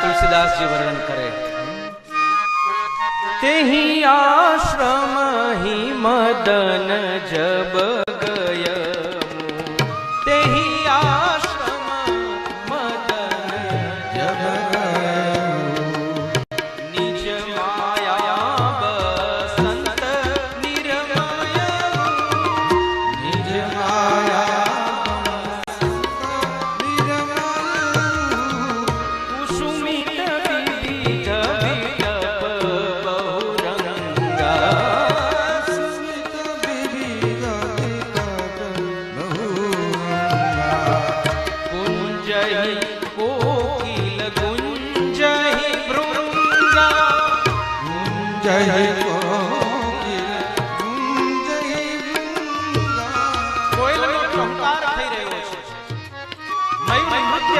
તુલસીદાસજી વર્ણન કરે. તેહી આશ્રમ હિ મદન જબ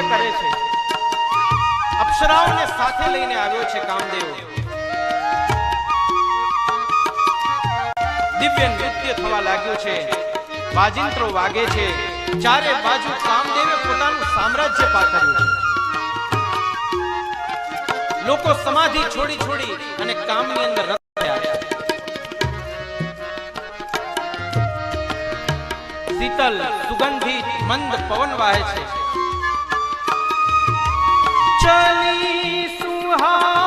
કરે છે. અપ્સરાઓને સાથે લઈને આવ્યો છે કામદેવ દિવ્ય નૃત્ય થવા લાગ્યું છે વાજિંત્રો વાગે છે ચારે બાજુ કામદેવે પોતાનું સામ્રાજ્ય પાથર્યું લોકો સમાધિ છોડી છોડી અને કામની અંદર રત થયા છે શીતલ સુગંધિત મંદ પવન વાહે છે. ચલી સુહાની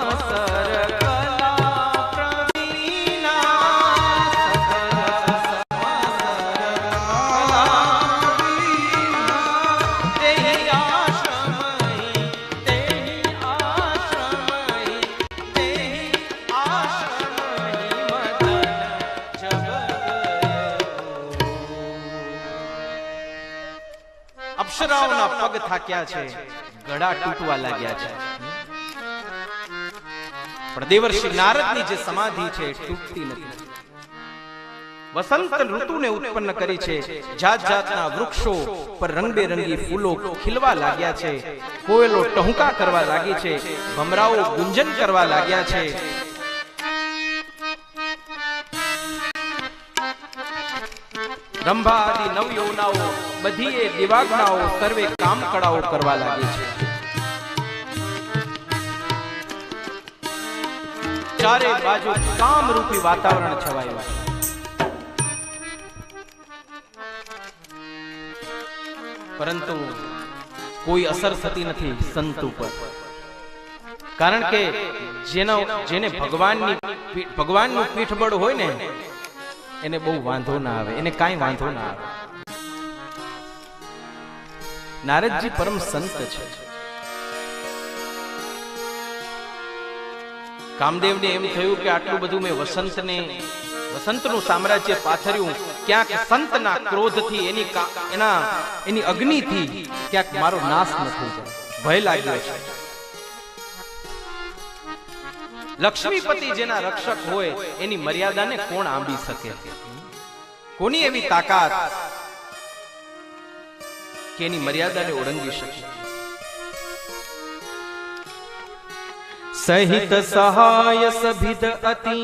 અપ્સરાઓના પગ થાક્યા છે, ગળા તૂટવા લાગ્યા છે. પણ દેવર્ષિ નારદની જે સમાધિ છે, તૂટતી નથી. વસંત ઋતુને ઉત્પન્ન કરી છે જાત જાતના વૃક્ષો પર રંગબેરંગી ફૂલો ખીલવા લાગ્યા છે, કોયલો ટહુકા કરવા લાગી છે, ભમરાઓ ગુંજન કરવા લાગ્યા છે. રંભા આદિ નવયૌનાઓ બધી એ દિવાગનાઓ સર્વે કામ કળાઓ કરવા લાગી છે. ચારે બાજુ કામરૂપી વાતાવરણ છવાયું છે. પરંતુ કોઈ અસર થતી નથી સંત ઉપર. કારણ કે જેનો જેને ભગવાનની ભગવાનનું પીઠબળ હોય ને, એને બહુ વાંધો ના આવે. એને કાંઈ વાંધો ના આવે. નારદજી પરમ સંત છે. કામદેવને એમ થયું કે આટલું બધું મેં વસંતને, વસંતનું સામ્રાજ્ય પાથર્યું, ક્યાંક સંતના ક્રોધથી, એની એના, એની અગ્નિથી ક્યાંક મારો નાશ ન થઈ જાય. ભય લાગ્યો છે. લક્ષ્મીપતિ જેના રક્ષક હોય, એની મર્યાદાને કોણ આંબી શકે? કોની એવી તાકાત કે એની મર્યાદાને ઓળંગી શકે. સહિત સહાય સભિત અતિ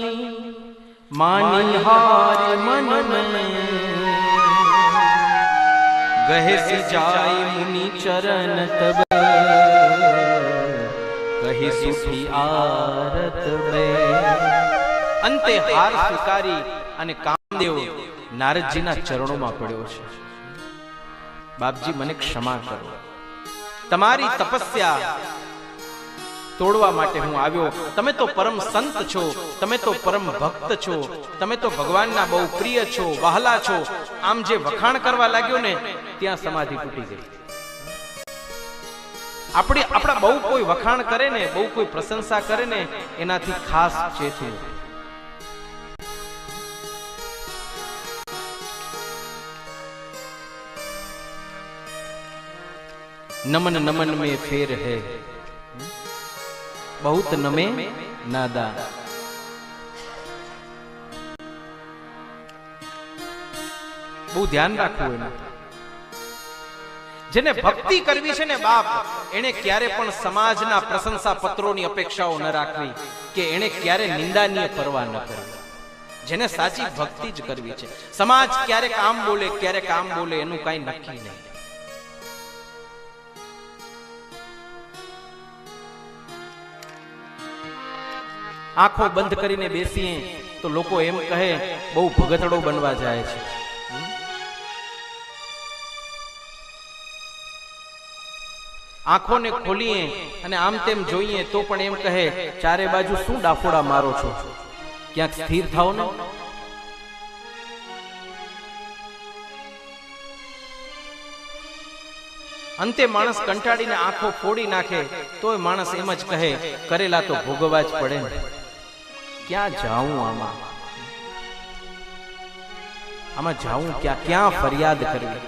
માની હાર મન ગહે સી જાય મુનિ ચરણ તબ. કહી સુખી આરત બે. અંતે હાર સ્વીકારી અને કામદેવ નારદજીના ચરણોમાં પડ્યો છે. બાપજી, મને ક્ષમા કરો. તમારી તપસ્યા તોડવા માટે હું આવ્યો. તમે તો પરમ સંત છો, તમે તો પરમ ભક્ત છો, તમે તો ભગવાનના બહુ પ્રિય છો, વહાલા છો. આમ જે વખાણ કરવા લાગ્યો ને, ત્યાં સમાધિ તૂટી ગઈ. આપણી, આપણા બહુ કોઈ વખાણ કરે ને, બહુ કોઈ પ્રશંસા કરે ને, એનાથી ખાસ ચેતવું. નમન નમન में फेर है बहुत नमे नादा બહુ ધ્યાન રાખવું એનું જેને ભક્તિ કરવી છે ને બાપ એને ક્યારે પણ સમાજના પ્રશંસા પત્રોની અપેક્ષાઓ ન રાખવી કે એને ક્યારે નિંદાનીય પરવા ન કરવી જેને સાચી ભક્તિ જ કરવી છે સમાજ ક્યારેક આમ બોલે ક્યારેક આમ બોલે એનું કઈ નક્કી નહીં આંખો બંધ કરીને બેસીએ તો લોકો એમ કહે, બહુ ભગતડો બનવા જાય છે. આંખોને ખોલીએ અને આમ તેમ જોઈએ તો પણ એમ કહે, ચારે બાજુ શું ડાફોડા મારો છો? ક્યાંક સ્થિર થાવ ને? અંતે માણસ કંટાળીને આંખો ફોડી નાખે, તોય માણસ એમ જ કહે, કરેલા તો ભોગવવા જ પડે ક્યાં જાઉં આમાં? આમાં જાઉં ક્યાં? ક્યાં ફરિયાદ કરવી?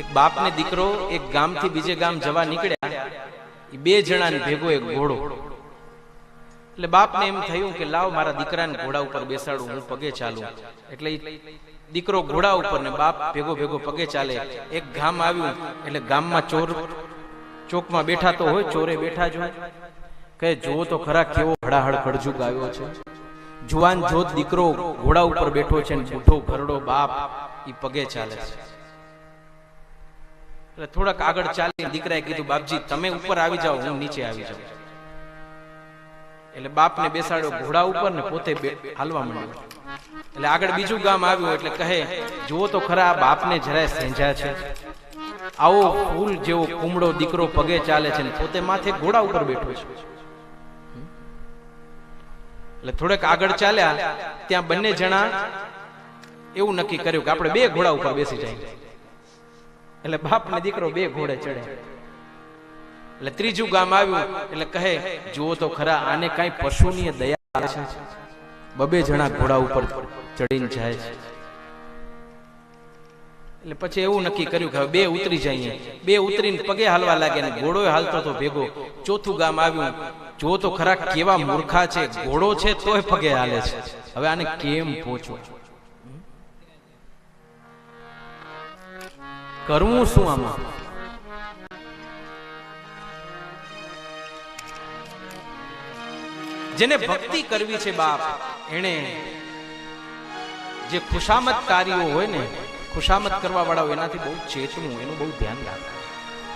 એક બાપને દીકરો એક ગામથી બીજે ગામ જવા નીકળ્યા. એ બે જણાને ભેગો એક ઘોડો. એટલે બાપને એમ થયું કે લાવ મારા દીકરાને ઘોડા ઉપર બેસાડું, હું પગે ચાલું. એટલે દીકરો ઘોડા ઉપર ને બાપ ભેગો ભેગો પગે ચાલે. એક ગામ આવ્યું, એટલે ગામમાં ચોર ચોકમાં બેઠા તો હોય, ચોરે બેઠા જ હોય. કહે જો તો ખરા કેવો હડાહડ ખડજુગ ગાયો છે? જુવાન જોત દીકરો ઘોડા ઉપર બેઠો છે ને બુઢો ઘરડો બાપ, ઈ પગે ચાલે છે. એટલે થોડાક આગળ ચાલી દીકરાએ કીધું, બાપજી, તમે ઉપર આવી જાઓ, હું નીચે આવી જાઉં. એટલે બાપને બેસાડ્યો, ઘોડા ઉપર ને પોતે હાલવા માંડ્યો. એટલે આગળ બીજું ગામ આવ્યું એટલે કહે જુઓ તો ખરા બાપને જરાય સેંજા છે. આવો ફૂલ જેવો કુમળો દીકરો પગે ચાલે છે ને પોતે માથે ઘોડા ઉપર બેઠો છે. એટલે થોડેક આગળ ચાલ્યા ત્યાં બંને જણા એવું નક્કી કર્યું કે આપણે બે ઘોડા ઉપર બેસી જાય એટલે બાપ ને દીકરો બે ઘોડે ચડે. એટલે ત્રીજું ગામ આવ્યું એટલે કહે જુઓ તો ખરા આને કઈ પશુની દયા છે. બબે જણા ઘોડા ઉપર ચડીને જાય છે. એટલે પછી એવું નક્કી કર્યું કે હવે બે ઉતરી જઈએ. બે ઉતરીને પગે હાલવા લાગે ને ઘોડો હાલતો તો ભેગો. ચોથું ગામ આવ્યું. જો તો ખરા કેવા મૂર્ખા છે, ઘોડો છે, તોય પગે હાલે છે. હવે આને કેમ પહોંચવું કરવું શું આમાં? જેને ભક્તિ કરવી છે બાપ એને જે ખુશામત કાર્યો હોય ને, ખુશામત કરવા વાળા હોય એનાથી બહુ ચેતવું એનું બહુ ધ્યાન રાખવું